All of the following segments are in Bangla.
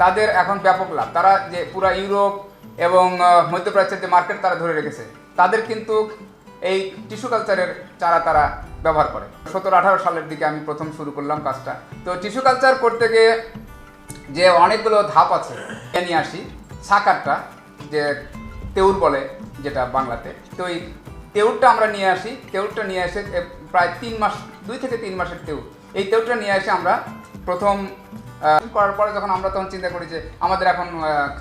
তাদের এখন ব্যাপক লাভ। তারা যে পুরা ইউরোপ এবং মধ্যপ্রাচ্যের যে মার্কেট তারা ধরে রেখেছে, তাদের কিন্তু এই টিস্যু কালচারের চারা তারা ব্যবহার করে। সতেরো আঠারো সালের দিকে আমি প্রথম শুরু করলাম কাজটা। তো টিস্যু কালচার করতে গিয়ে যে অনেকগুলো ধাপ আছে নিয়ে আসি। সাকারটা, যে তেউর বলে যেটা বাংলাতে। তো এই তেউরটা আমরা নিয়ে আসি। তেউরটা নিয়ে এসে প্রায় তিন মাস, দুই থেকে তিন মাসের তেউর। এই তেউরটা নিয়ে এসে আমরা প্রথম করার পরে যখন আমরা তখন চিন্তা করি যে আমাদের এখন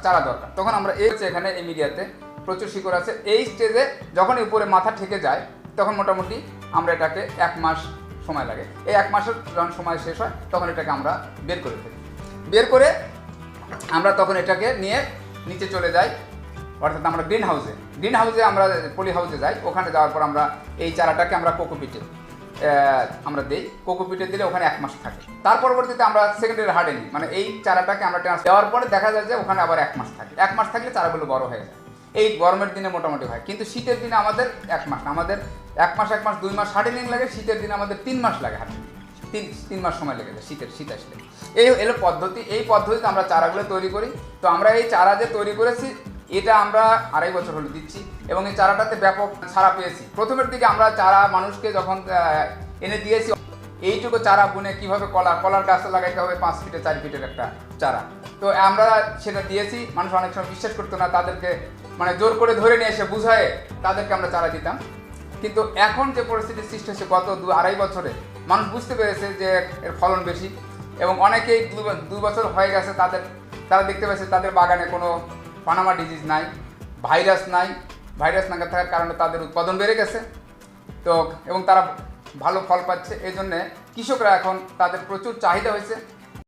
চারা দরকার। তখন আমরা এই এখানে এই মিডিয়াতে প্রচুর শিকড় আছে। এই স্টেজে যখন উপরে মাথা ঠেকে যায়, তখন মোটামুটি আমরা এটাকে এক মাস সময় লাগে। এই এক মাসের যখন সময় শেষ হয়, তখন এটাকে আমরা বের করে ফেলি। বের করে আমরা তখন এটাকে নিয়ে নিচে চলে যাই, অর্থাৎ আমরা গ্রিন হাউসে গ্রিন হাউসে আমরা পলি হাউসে যাই, ওখানে যাওয়ার পর আমরা এই চারাটাকে আমরা কোকোপিটে আমরা দিই। কোকোপিটে দিলে ওখানে এক মাস থাকে। তার পরবর্তীতে আমরা সেকেন্ডারি হার্ডে নিই। মানে এই চারাটাকে আমরা ট্রান্স দেওয়ার পরে দেখা যায় যে ওখানে আবার এক মাস থাকে। এক মাস থাকলে চারাগুলো বড় হয়ে যায়। এই গরমের দিনে মোটামুটি হয়। কিন্তু শীতের দিনে আমাদের এক মাস আমাদের এক মাস এক মাস, দুই মাস হার্ডেনিং লাগে। শীতের দিনে আমাদের তিন মাস লাগে হার্ডেনিং তিন তিন মাস সময় লেগে যায় শীতের, শীত আসলে। এই এলো পদ্ধতি। এই পদ্ধতিতে আমরা চারাগুলো তৈরি করি। তো আমরা এই চারা যে তৈরি করেছি এটা আমরা আড়াই বছর হলে দিচ্ছি এবং এই চারাটাতে ব্যাপক ছাড়া পেয়েছি। প্রথমের দিকে আমরা চারা মানুষকে যখন এনে দিয়েছি, এইটুকু চারা বুনে কীভাবে কলা, কলার গাছ লাগাইতে হবে পাঁচ ফিটে, চার ফিটের একটা চারা। তো আমরা সেটা দিয়েছি, মানুষ অনেক সময় বিশ্বাস করতো না, তাদেরকে মানে জোর করে ধরে নিয়ে এসে বুঝায় তাদেরকে আমরা চারা দিতাম। কিন্তু এখন যে পরিস্থিতি সৃষ্টি হয়েছে, গত দু, আড়াই বছরে মানুষ বুঝতে পেরেছে যে এর ফলন বেশি এবং অনেকেই দু বছর হয়ে গেছে, তাদের, তারা দেখতে পেয়েছে তাদের বাগানে কোনো পানামা ডিজিজ নাই ভাইরাস নাই ভাইরাস না থাকার কারণে তাদের উৎপাদন বেড়ে গেছে। তো, এবং তারা ভালো ফল পাচ্ছে। এই জন্যে কৃষকরা এখন তাদের প্রচুর চাহিদা হয়েছে।